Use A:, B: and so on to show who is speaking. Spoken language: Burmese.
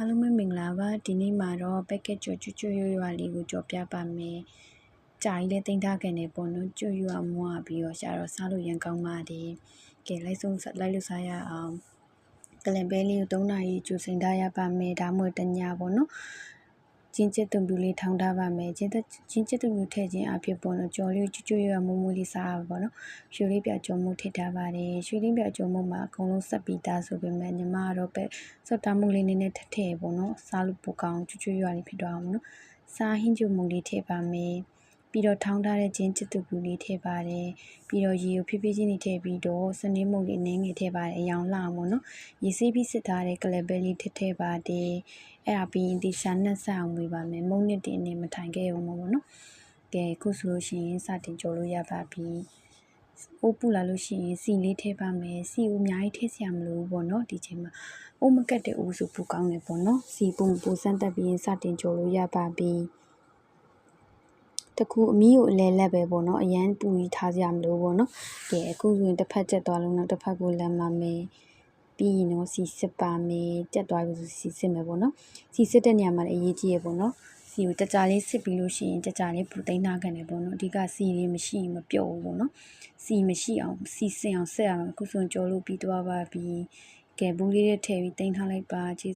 A: အားလုံးပဲမင်္ဂလာပါဒီနေ့မှာတော့ package ကြော်ကျွတ်ကျွတ်ရွရွလေးကိုကြော်ပြပါမယ်ကြာကြီးလဲတင်ထားခဲ့နေပေါ့နော်ကျွတ်ရွမွားပြီးတော့ရှာတော့စားလို့ရန်ကောင်းပါတယ်ကဲလိုက်ဆုံးလိုက်လို့စားရအောင်ကလင်ပဲလေးကို3နာရီကျူစိန်ထားရပါမယ်ဒါမှမဟုတ်တညပေါ့နော် ချင်းကျက်သွံပြူလေးထောင်းထားပါမယ်ချင်းသက်ချင်းကျက်သွံပြူထည့်ခြင်းအဖြစ်ပေါ့နော်ကြော်လေးကျွတ်ကျွတ်ရွမွမွလေးစားရပါပေါ့နော်ရွှေလေးပြကြော်မှုထည့်ထားပါတယ်ရွှေလေးပြကြော်မှုမှာအကုန်လုံးဆက်ပြီးသားဆိုပေမဲ့ညီမကတော့ပဲစောက်တာမှုလေးနည်းနည်းထည့်ထည့်ပေါ့နော်စားလို့ပိုကောင်းကျွတ်ကျွတ်ရွလေးဖြစ်သွားအောင်နော်စားဟင်းကျုံမှုလေးထည့်ပါမယ် ပြီးတော့ထောင်းထားတဲ့ချင်းကျက်သွံပြူလေးထည့်ပါတယ်ပြီးတော့ရေကိုဖြည်းဖြည်းချင်းနေထည့်ပြီးတော့စနေမှုလေးနင်းငယ်ထည့်ပါတယ်အယောင်လှအောင်ပေါ့နော်ရေစေးပြီးစစ်ထားတဲ့ကလပ်ပဲလေးထည့်ထည့်ပါတယ်အဲ့ဒါပြီးရင်ဒီရှာနဲ့ဆက်အောင်ဝေးပါမယ်မုံနစ်တင်နေမထိုင်ခဲ့အောင်ပေါ့နော်ကဲခုဆိုလို့ရှိရင်စတင်ကြော်လို့ရပါပြီအိုးပူလာလို့ရှိရင်စီလေးထည့်ပါမယ်စီကိုအများကြီးထည့်စရာမလိုဘူးပေါ့နော်ဒီချိန်မှာအိုးမကတ်တဲ့အိုးဆိုပူကောင်းတယ်ပေါ့နော်စီပုံပူစမ်းတက်ပြီးရင်စတင်ကြော်လို့ရပါပြီ တခုအမီးကိုအလဲလက်ပဲပေါ့နော်အရန်ပူကြီးထားစရာမလိုဘူးပေါ့နော်ကဲအခုဆိုရင်တစ်ဖက်ကျက်သွားလုံးတော့တစ်ဖက်ကိုလမ်းပါမယ်ပြီးရင်တော့စီစစ်ပါမယ်ကြက်သွားပြီဆိုစီစစ်မယ်ပေါ့နော်စီစစ်တဲ့နေရာမှာလည်းအရေးကြီးရပေါ့နော်စီကိုကြကြလေးစစ်ပြီးလို့ရှိရင်ကြကြလေးပူသိမ်းထားกันတယ်ပေါ့နော်အဓိကစီတွေမရှိရင်မပြုတ်ဘူးပေါ့နော်စီမရှိအောင်စီစင်အောင်ဆက်အောင်အခုဆိုရင်ကြော်လို့ပြီးသွားပါပြီကဲဘူးလေးတွေထည့်ပြီးသိမ်းထားလိုက်ပါခြေ